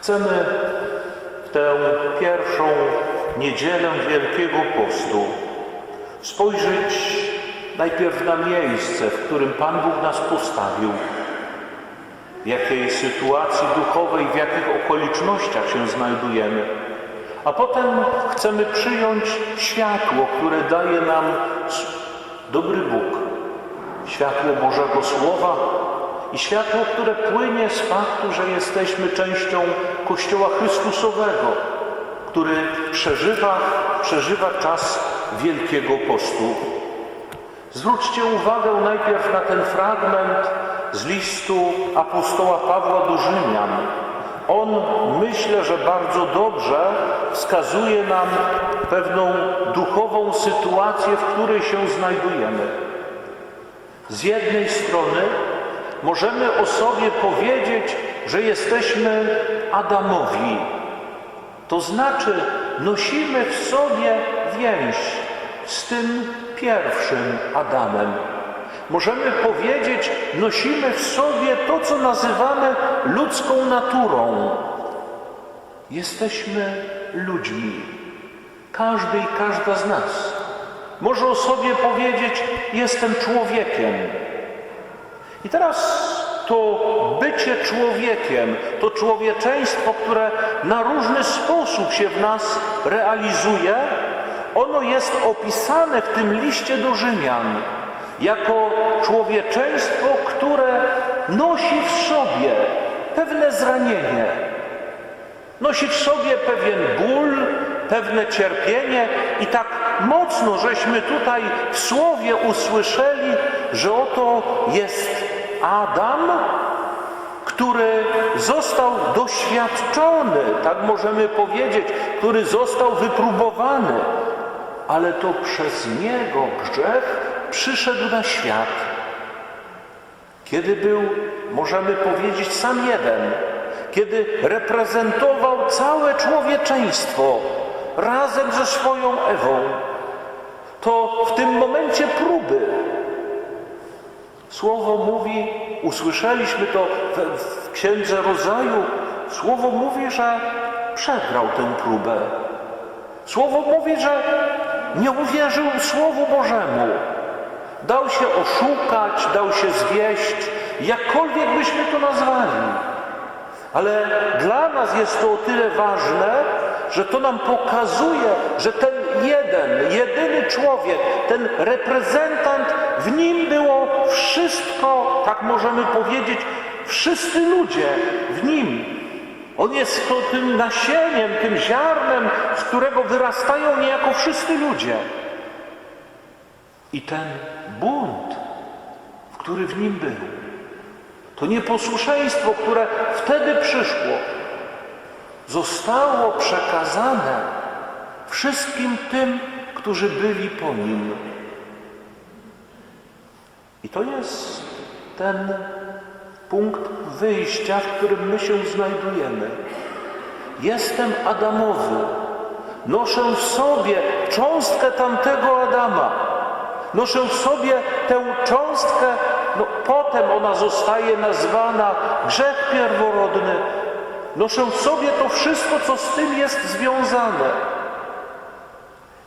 Chcemy w tę pierwszą niedzielę Wielkiego Postu spojrzeć najpierw na miejsce, w którym Pan Bóg nas postawił, w jakiej sytuacji duchowej, w jakich okolicznościach się znajdujemy. A potem chcemy przyjąć światło, które daje nam dobry Bóg, światło Bożego Słowa i światło, które płynie z faktu, że jesteśmy częścią Kościoła Chrystusowego, który przeżywa, przeżywa czas Wielkiego Postu. Zwróćcie uwagę najpierw na ten fragment z listu apostoła Pawła do Rzymian. On myślę, że bardzo dobrze wskazuje nam pewną duchową sytuację, w której się znajdujemy. Z jednej strony możemy o sobie powiedzieć, że jesteśmy Adamowi. To znaczy nosimy w sobie więź z tym pierwszym Adamem. Możemy powiedzieć, nosimy w sobie to, co nazywamy ludzką naturą. Jesteśmy ludźmi. Każdy i każda z nas może o sobie powiedzieć: Jestem człowiekiem. I teraz to bycie człowiekiem, to człowieczeństwo, które na różny sposób się w nas realizuje, ono jest opisane w tym liście do Rzymian jako człowieczeństwo, które nosi w sobie pewne zranienie, nosi w sobie pewien ból, pewne cierpienie i tak mocno żeśmy tutaj w słowie usłyszeli, że oto jest Adam, który został doświadczony, tak możemy powiedzieć, który został wypróbowany, ale to przez niego grzech przyszedł na świat. Kiedy był, możemy powiedzieć, sam jeden, kiedy reprezentował całe człowieczeństwo razem ze swoją Ewą, to w tym momencie próby Słowo mówi, usłyszeliśmy to w, w Księdze Rodzaju, Słowo mówi, że przegrał tę próbę. Słowo mówi, że nie uwierzył Słowu Bożemu. Dał się oszukać, dał się zwieść, jakkolwiek byśmy to nazwali. Ale dla nas jest to o tyle ważne, że to nam pokazuje, że ten jeden, jedyny człowiek, ten reprezentant, w nim było wszystko, tak możemy powiedzieć, wszyscy ludzie w nim. On jest to tym nasieniem, tym ziarnem, z którego wyrastają niejako wszyscy ludzie. I ten bunt, w który w nim był, to nieposłuszeństwo, które wtedy przyszło, zostało przekazane wszystkim tym, którzy byli po nim. I to jest ten punkt wyjścia, w którym my się znajdujemy. Jestem Adamowy. Noszę w sobie cząstkę tamtego Adama. Noszę w sobie tę cząstkę, no potem ona zostaje nazwana grzech pierworodny. Noszę w sobie to wszystko, co z tym jest związane.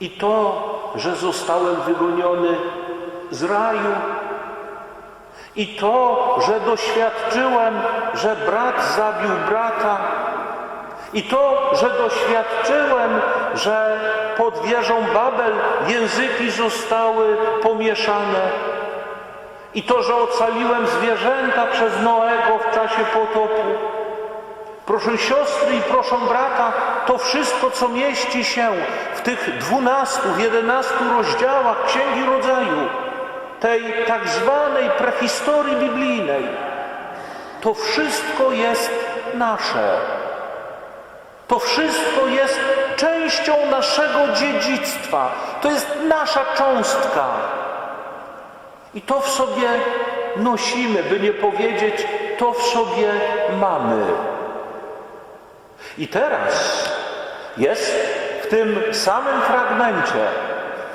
I to, że zostałem wygoniony z raju, i to, że doświadczyłem, że brat zabił brata, i to, że doświadczyłem, że pod wieżą Babel języki zostały pomieszane, i to, że ocaliłem zwierzęta przez Noego w czasie potopu. Proszę siostry i proszę brata, to wszystko, co mieści się w tych dwunastu, jedenastu rozdziałach Księgi Rodzaju, tej tak zwanej prehistorii biblijnej, to wszystko jest nasze. To wszystko jest częścią naszego dziedzictwa. To jest nasza cząstka. I to w sobie nosimy, by nie powiedzieć, to w sobie mamy. I teraz jest w tym samym fragmencie,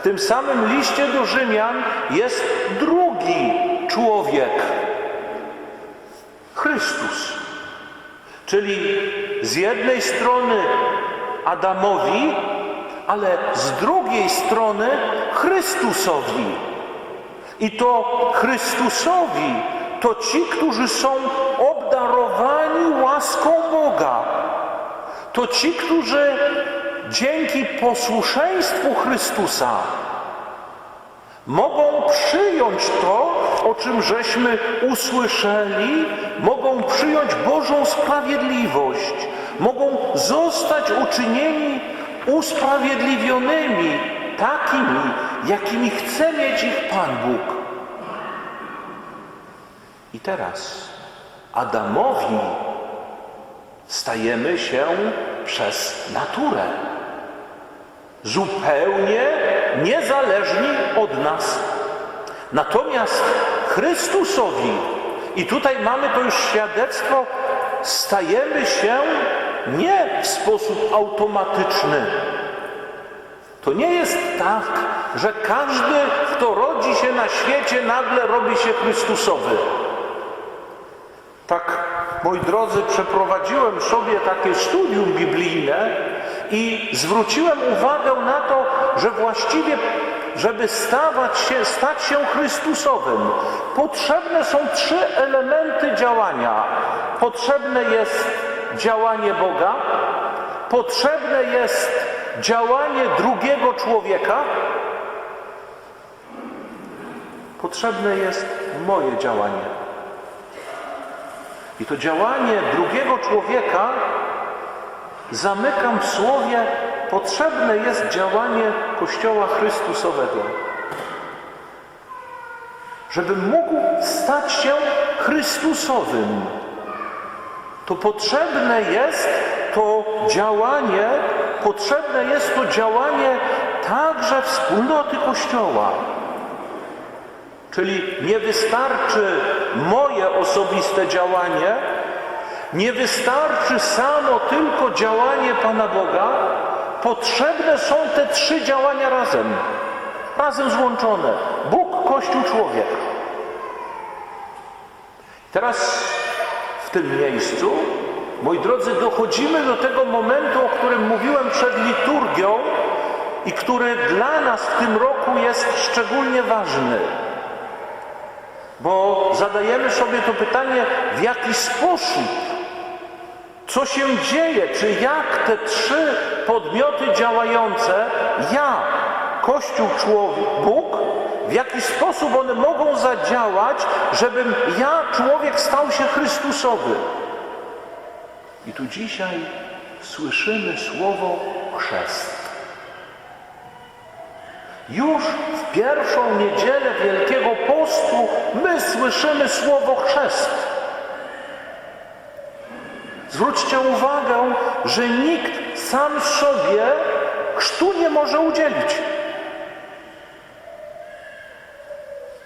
w tym samym liście do Rzymian jest drugi człowiek Chrystus. Czyli z jednej strony Adamowi, ale z drugiej strony Chrystusowi. I to Chrystusowi, to ci, którzy są obdarowani łaską Boga. To ci, którzy dzięki posłuszeństwu Chrystusa mogą przyjąć to, o czym żeśmy usłyszeli, mogą przyjąć Bożą sprawiedliwość, mogą zostać uczynieni usprawiedliwionymi, takimi, jakimi chce mieć ich Pan Bóg. I teraz Adamowi stajemy się przez naturę. Zupełnie niezależni od nas. Natomiast Chrystusowi, i tutaj mamy to już świadectwo, stajemy się nie w sposób automatyczny. To nie jest tak, że każdy, kto rodzi się na świecie, nagle robi się Chrystusowy. Tak, moi drodzy, przeprowadziłem sobie takie studium biblijne i zwróciłem uwagę na to, że właściwie, żeby stawać się, stać się Chrystusowym, potrzebne są trzy elementy działania. Potrzebne jest działanie Boga, potrzebne jest działanie drugiego człowieka, potrzebne jest moje działanie. I to działanie drugiego człowieka zamykam w słowie, potrzebne jest działanie Kościoła Chrystusowego. Żeby mógł stać się Chrystusowym, to potrzebne jest to działanie, potrzebne jest to działanie także wspólnoty Kościoła. Czyli nie wystarczy moje osobiste działanie, nie wystarczy samo tylko działanie Pana Boga, potrzebne są te trzy działania razem, razem złączone. Bóg, Kościół, człowiek. Teraz w tym miejscu, moi drodzy, dochodzimy do tego momentu, o którym mówiłem przed liturgią i który dla nas w tym roku jest szczególnie ważny. Bo zadajemy sobie to pytanie, w jaki sposób, co się dzieje, czy jak te trzy podmioty działające, ja, Kościół, człowiek, Bóg, w jaki sposób one mogą zadziałać, żebym ja, człowiek, stał się Chrystusowy. I tu dzisiaj słyszymy słowo chrzest. Już w pierwszą niedzielę Wielkiego Postu my słyszymy słowo chrzest. Zwróćcie uwagę, że nikt sam sobie chrztu nie może udzielić.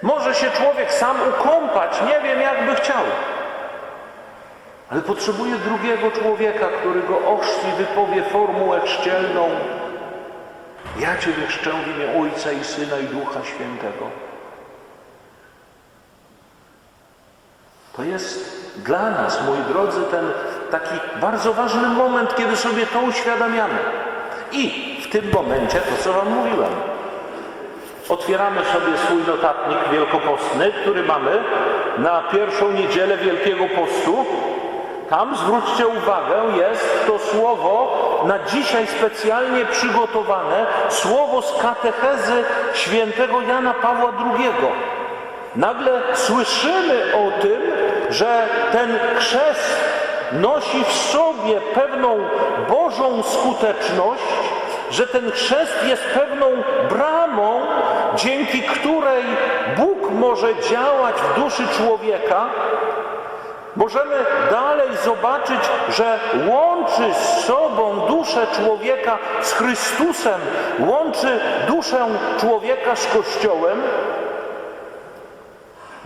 Może się człowiek sam ukąpać, nie wiem jak by chciał. Ale potrzebuje drugiego człowieka, który go ochrzci, wypowie formułę chrzcielną, ja Ciebie chrzczę w imię Ojca i Syna i Ducha Świętego. To jest dla nas, moi drodzy, ten taki bardzo ważny moment, kiedy sobie to uświadamiamy. I w tym momencie, to co Wam mówiłem, otwieramy sobie swój notatnik wielkopostny, który mamy na pierwszą niedzielę Wielkiego Postu. Tam, zwróćcie uwagę, jest to słowo na dzisiaj specjalnie przygotowane, słowo z katechezy świętego Jana Pawła II. Nagle słyszymy o tym, że ten chrzest nosi w sobie pewną Bożą skuteczność, że ten chrzest jest pewną bramą, dzięki której Bóg może działać w duszy człowieka, Możemy dalej zobaczyć, że łączy z sobą duszę człowieka z Chrystusem, łączy duszę człowieka z Kościołem.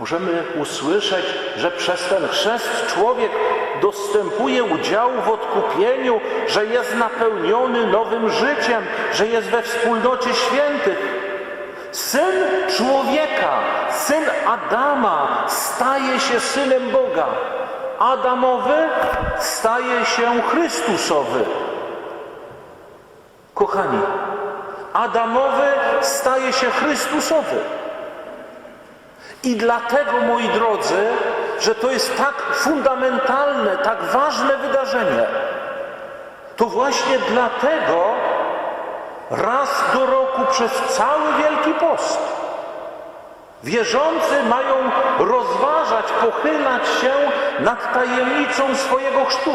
Możemy usłyszeć, że przez ten chrzest człowiek dostępuje udziału w odkupieniu, że jest napełniony nowym życiem, że jest we wspólnocie świętych. Syn człowieka, syn Adama staje się synem Boga. Adamowy staje się Chrystusowy. Kochani, Adamowy staje się Chrystusowy. I dlatego, moi drodzy, że to jest tak fundamentalne, tak ważne wydarzenie, to właśnie dlatego raz do roku przez cały Wielki Post wierzący mają rozważać, pochylać się nad tajemnicą swojego chrztu.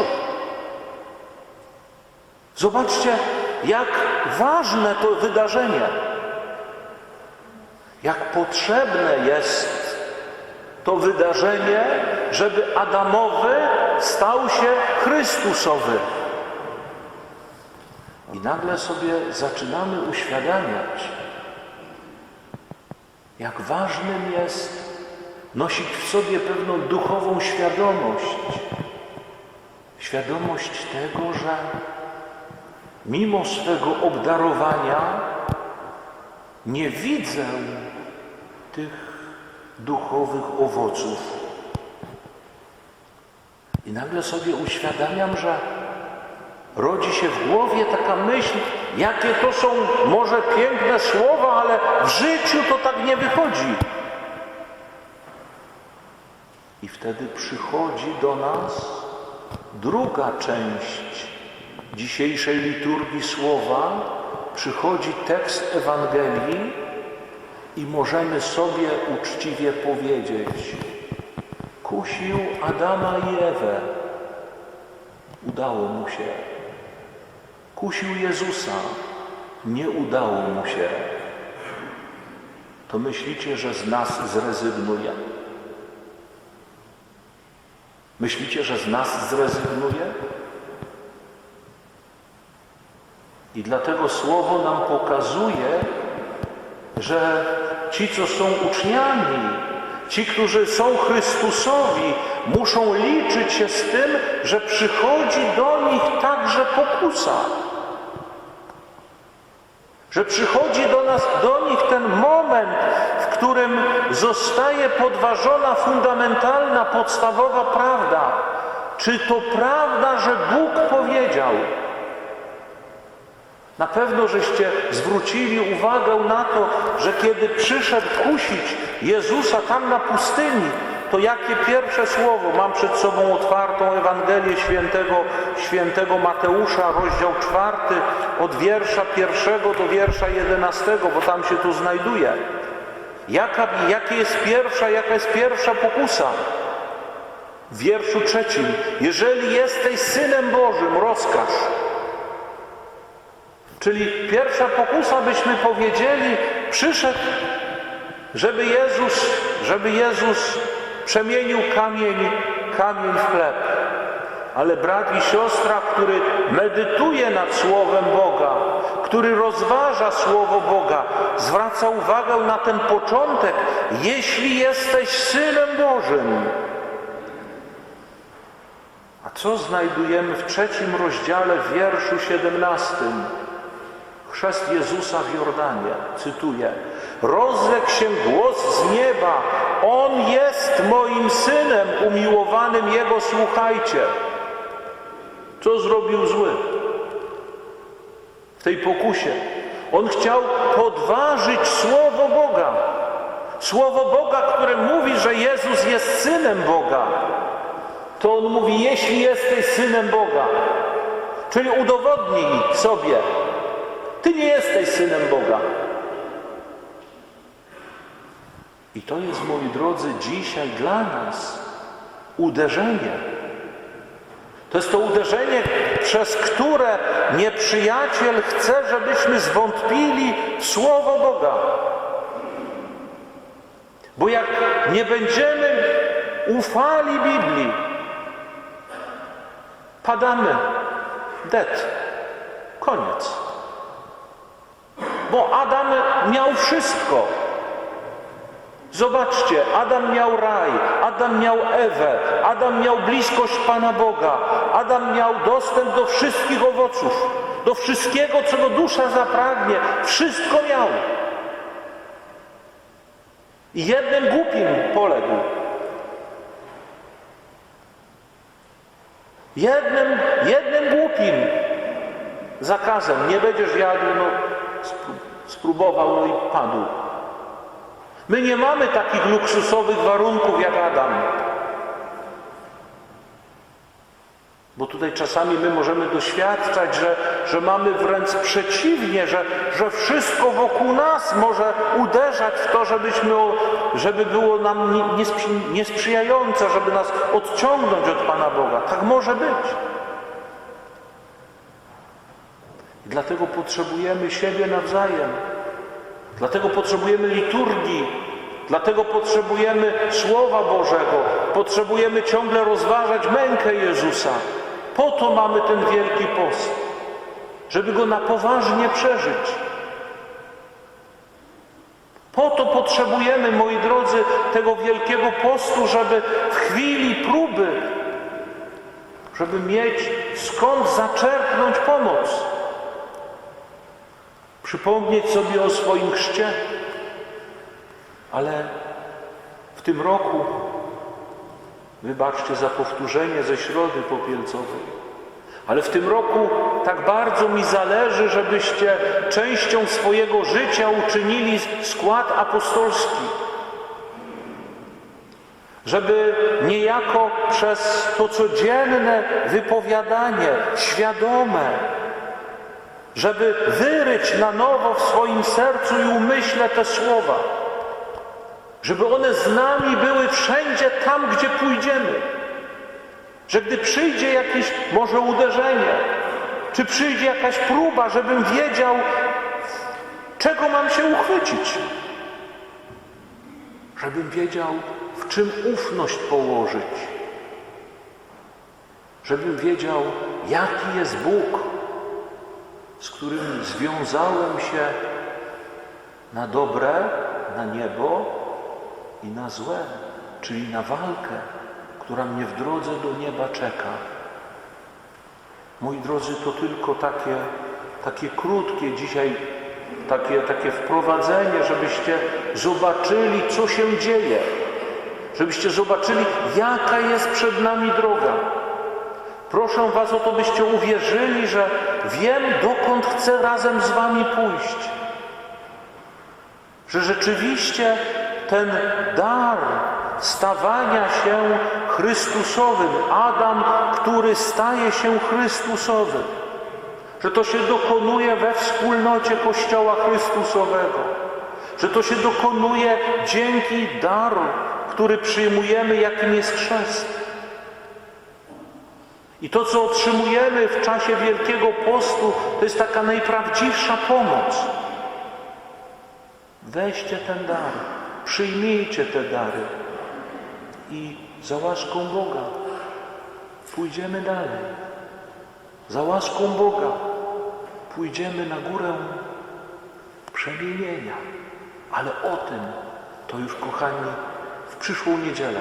Zobaczcie, jak ważne to wydarzenie, jak potrzebne jest to wydarzenie, żeby Adamowy stał się Chrystusowy. I nagle sobie zaczynamy uświadamiać, jak ważnym jest nosić w sobie pewną duchową świadomość. Świadomość tego, że mimo swego obdarowania nie widzę tych duchowych owoców. I nagle sobie uświadamiam, że rodzi się w głowie taka myśl, jakie to są może piękne słowa, ale w życiu to tak nie wychodzi. I wtedy przychodzi do nas druga część dzisiejszej liturgii słowa, przychodzi tekst Ewangelii i możemy sobie uczciwie powiedzieć: Kusił Adama i Ewę, udało mu się. Kusił Jezusa, nie udało mu się. To myślicie, że z nas zrezygnuje? Myślicie, że z nas zrezygnuje? I dlatego Słowo nam pokazuje, że ci, co są uczniami, ci, którzy są Chrystusowi, muszą liczyć się z tym, że przychodzi do nich także pokusa. Że przychodzi do nas, do nich ten moment, w którym zostaje podważona fundamentalna, podstawowa prawda. Czy to prawda, że Bóg powiedział? Na pewno żeście zwrócili uwagę na to, że kiedy przyszedł kusić Jezusa tam na pustyni, to jakie pierwsze słowo, mam przed sobą otwartą Ewangelię świętego, świętego Mateusza, rozdział czwarty, od wiersza pierwszego do wiersza jedenastego, bo tam się tu znajduje. Jaka, jest pierwsza, jaka jest pierwsza pokusa? W wierszu trzecim. Jeżeli jesteś Synem Bożym, rozkaż. Czyli pierwsza pokusa, byśmy powiedzieli, przyszedł, żeby Jezus, żeby Jezus przemienił kamień, kamień w chleb. Ale brat i siostra, który medytuje nad Słowem Boga, który rozważa Słowo Boga, zwraca uwagę na ten początek. Jeśli jesteś Synem Bożym. A co znajdujemy w trzecim rozdziale, wierszu siedemnastym? Chrzest Jezusa w Jordanie, cytuję. Rozległ się głos z nieba. On jest moim synem umiłowanym Jego, słuchajcie. Co zrobił zły? W tej pokusie. On chciał podważyć Słowo Boga. Słowo Boga, które mówi, że Jezus jest synem Boga. To on mówi, jeśli jesteś synem Boga. Czyli udowodnij sobie, ty nie jesteś synem Boga. I to jest, moi drodzy, dzisiaj dla nas uderzenie. To jest to uderzenie, przez które nieprzyjaciel chce, żebyśmy zwątpili w Słowo Boga. Bo jak nie będziemy ufali Biblii, padamy. Det. Koniec. Bo Adam miał wszystko. Zobaczcie, Adam miał raj, Adam miał Ewę, Adam miał bliskość Pana Boga, Adam miał dostęp do wszystkich owoców, do wszystkiego, czego dusza zapragnie. Wszystko miał. I jednym głupim poległ. Jednym, jednym głupim zakazem nie będziesz jadł, no spróbował, no i padł. My nie mamy takich luksusowych warunków jak Adam. Bo tutaj czasami my możemy doświadczać, że, że mamy wręcz przeciwnie, że, że wszystko wokół nas może uderzać w to, żebyśmy, żeby było nam nie- niesprzy- niesprzyjające, żeby nas odciągnąć od Pana Boga. Tak może być. Dlatego potrzebujemy siebie nawzajem. Dlatego potrzebujemy liturgii, dlatego potrzebujemy Słowa Bożego, potrzebujemy ciągle rozważać mękę Jezusa. Po to mamy ten wielki post, żeby go na poważnie przeżyć. Po to potrzebujemy, moi drodzy, tego wielkiego postu, żeby w chwili próby, żeby mieć skąd zaczerpnąć pomoc. Przypomnieć sobie o swoim chrzcie. Ale w tym roku, wybaczcie za powtórzenie ze środy popielcowej, ale w tym roku tak bardzo mi zależy, żebyście częścią swojego życia uczynili skład apostolski. Żeby niejako przez to codzienne wypowiadanie, świadome, żeby wyryć na nowo w swoim sercu i umyśle te słowa, żeby one z nami były wszędzie tam, gdzie pójdziemy. Że gdy przyjdzie jakieś może uderzenie, czy przyjdzie jakaś próba, żebym wiedział, czego mam się uchwycić. Żebym wiedział, w czym ufność położyć. Żebym wiedział, jaki jest Bóg, z którym związałem się na dobre, na niebo i na złe, czyli na walkę, która mnie w drodze do nieba czeka. Moi drodzy, to tylko takie, takie krótkie dzisiaj, takie, takie wprowadzenie, żebyście zobaczyli, co się dzieje. Żebyście zobaczyli, jaka jest przed nami droga. Proszę Was o to, byście uwierzyli, że wiem, dokąd chcę razem z Wami pójść. Że rzeczywiście ten dar stawania się Chrystusowym, Adam, który staje się Chrystusowym, że to się dokonuje we wspólnocie Kościoła Chrystusowego, że to się dokonuje dzięki daru, który przyjmujemy, jakim jest chrzest. I to, co otrzymujemy w czasie Wielkiego Postu, to jest taka najprawdziwsza pomoc. Weźcie ten dar, przyjmijcie te dary i za łaską Boga pójdziemy dalej. Za łaską Boga pójdziemy na górę przemienienia. Ale o tym to już, kochani, w przyszłą niedzielę.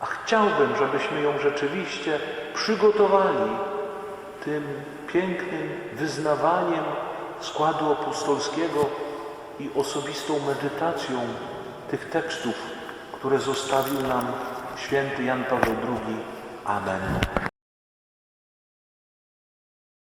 A chciałbym, żebyśmy ją rzeczywiście przygotowali tym pięknym wyznawaniem składu apostolskiego i osobistą medytacją tych tekstów, które zostawił nam święty Jan Paweł II. Amen.